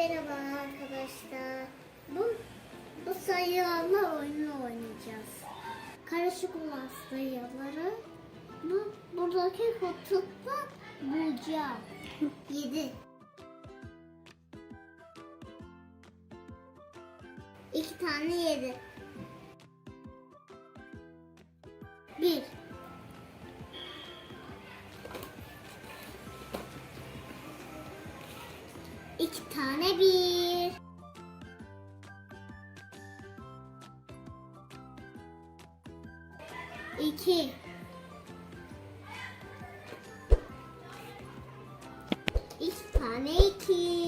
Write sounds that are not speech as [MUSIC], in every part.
Merhaba arkadaşlar. Bu, bu sayılarla oyunu oynayacağız. Karışık olan sayıları bu buradaki kutuda bulacağım. [LAUGHS] 7 İki tane yedi. Bir. İki tane bir. İki. İki tane iki.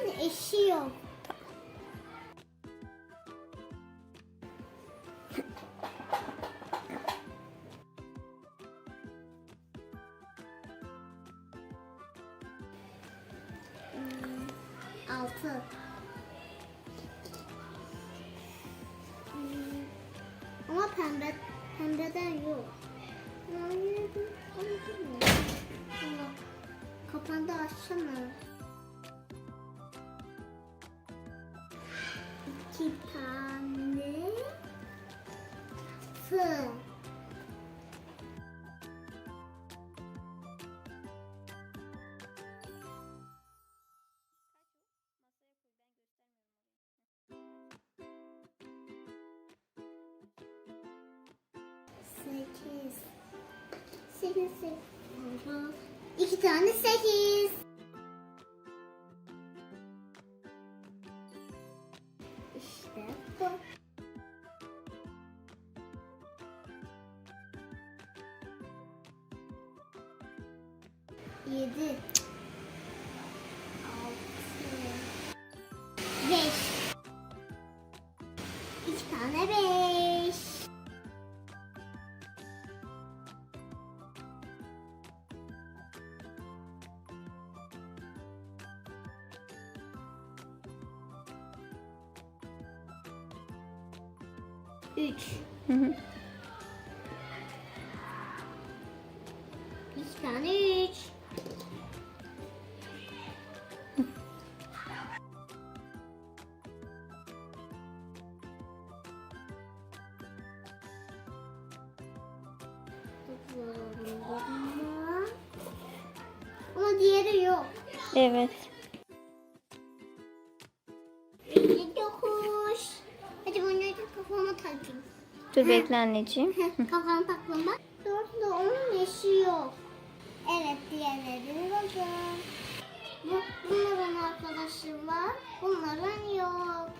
Onun eşi yok. Hmm, Altı. Hmm, Ama pembe, pembeden yok. Kapandı açsana. İki tane fı. Sekiz. Sekiz, sekiz. İki tane sekiz. İşte bu. Yedi. 3. Hı hı. Bir tane 3. Ama diğeri yok. Evet. Yedi kuş takayım. Dur bekle anneciğim. Kafam takma bak. De onun eşi yok. Evet diğerleri bakın. Bu, bunların arkadaşı var. Bunların yok.